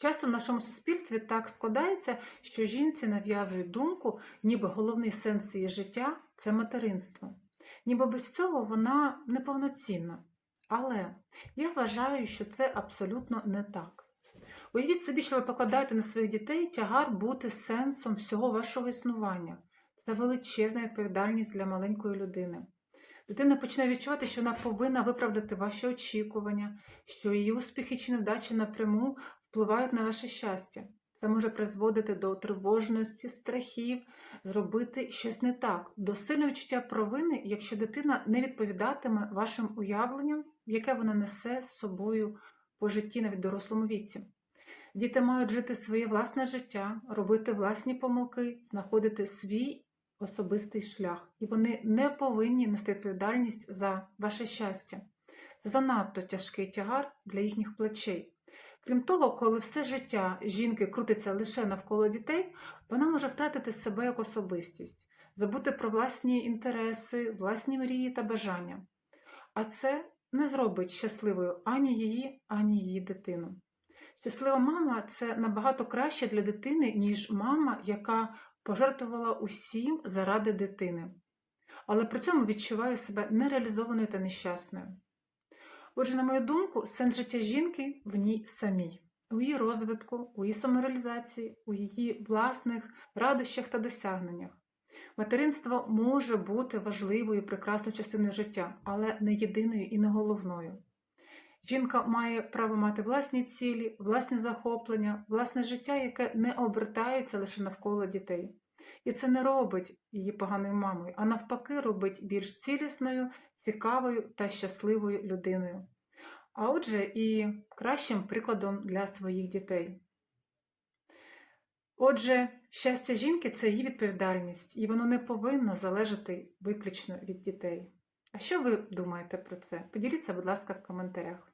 Часто в нашому суспільстві так складається, що жінці нав'язують думку, ніби головний сенс її життя це материнство. Ніби без цього вона неповноцінна. Але я вважаю, що це абсолютно не так. Уявіть собі, що ви покладаєте на своїх дітей тягар бути сенсом всього вашого існування. Це величезна відповідальність для маленької людини. Дитина почне відчувати, що вона повинна виправдати ваші очікування, що її успіхи чи невдачі напряму впливають на ваше щастя. Це може призводити до тривожності, страхів, зробити щось не так, до сильного відчуття провини, якщо дитина не відповідатиме вашим уявленням, яке вона несе з собою по житті навіть дорослому віці. Діти мають жити своє власне життя, робити власні помилки, знаходити свій особистий шлях, і вони не повинні нести відповідальність за ваше щастя. Це занадто тяжкий тягар для їхніх плечей. Крім того, коли все життя жінки крутиться лише навколо дітей, вона може втратити себе як особистість, забути про власні інтереси, власні мрії та бажання. А це не зробить щасливою ані її, ані її дитину. Щаслива мама це набагато краще для дитини, ніж мама, яка пожертвувала усім заради дитини, але при цьому відчуває себе нереалізованою та нещасною. Отже, на мою думку, сенс життя жінки в ній самій, у її розвитку, у її самореалізації, у її власних радощах та досягненнях. Материнство може бути важливою прекрасною частиною життя, але не єдиною і не головною. Жінка має право мати власні цілі, власні захоплення, власне життя, яке не обертається лише навколо дітей. І це не робить її поганою мамою, а навпаки, робить більш цілісною, цікавою та щасливою людиною. А отже, і кращим прикладом для своїх дітей. Отже, щастя жінки це її відповідальність, і воно не повинно залежати виключно від дітей. А що ви думаєте про це? Поділіться, будь ласка, в коментарях.